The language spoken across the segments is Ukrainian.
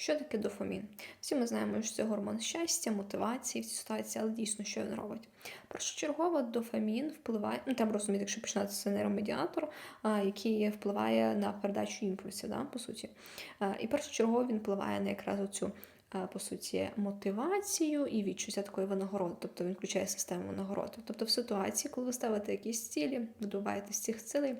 Що таке дофамін? Всі ми знаємо, що це гормон щастя, мотивації в цій ситуації, але дійсно, що він робить? Першочергово дофамін впливає, ну треба розуміти, якщо починати це нейромедіатор, який впливає на передачу імпульсів, да, по суті. І першочергово він впливає на якраз оцю. По суті, мотивацію і відчуття такої винагороди, тобто він включає систему винагороди. Тобто, в ситуації, коли ви ставите якісь цілі, добуваєтесь цих цілей,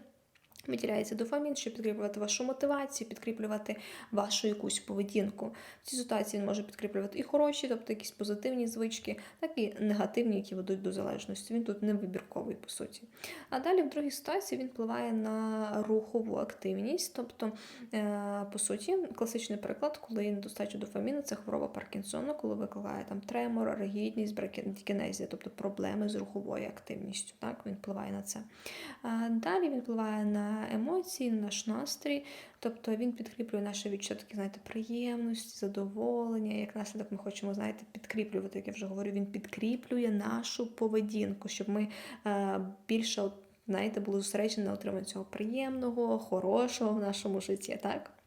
Виділяється дофамін, щоб підкріплювати вашу мотивацію, підкріплювати вашу якусь поведінку. В цій ситуації він може підкріплювати і хороші, тобто якісь позитивні звички, так і негативні, які ведуть до залежності. Він тут не вибірковий, по суті. А далі, в другій ситуації, він впливає на рухову активність. Тобто, е, по суті, класичний приклад, коли недостача дофаміну, це хвороба Паркінсона, коли викликає там тремор, ригідність, бракенезія, тобто проблеми з руховою активністю. Так, Він впливає на це. Далі він впливає на емоції, на наш настрій, тобто він підкріплює наше відчуття, такі, знаєте, приємності, задоволення. Як наслідок ми хочемо, знаєте, підкріплювати, як я вже говорю, він підкріплює нашу поведінку, щоб ми е, більше, знаєте, були зосереджені на отриманні цього приємного, хорошого в нашому житті. так?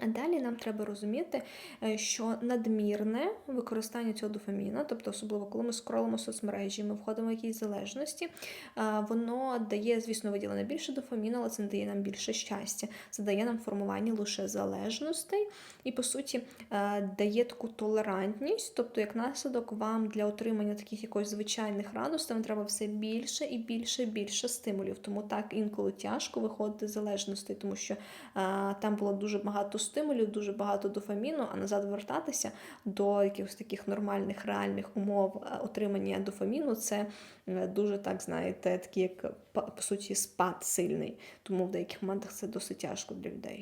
А далі нам треба розуміти, е, що надмірне використання цього дофаміна, тобто особливо коли ми скролимо соцмережі, ми входимо в якісь залежності, е, воно дає, звісно, виділення більше дофаміну, але це не дає нам більше щастя. Це дає нам формування лише залежностей і, по суті, е, дає таку толерантність, тобто, як наслідок, вам для отримання таких якось звичайних радостей вам треба все більше і більше і більше стимулів. Тому так інколи тяжко виходити з залежностей, тому що там було дуже багато стимулів, дуже багато дофаміну, а назад вертатися до якихось таких нормальних реальних умов е, отримання дофаміну, це е, дуже так, знаєте, такий як по суті спад сильний. Тому в деяких моментах це досить тяжко для людей.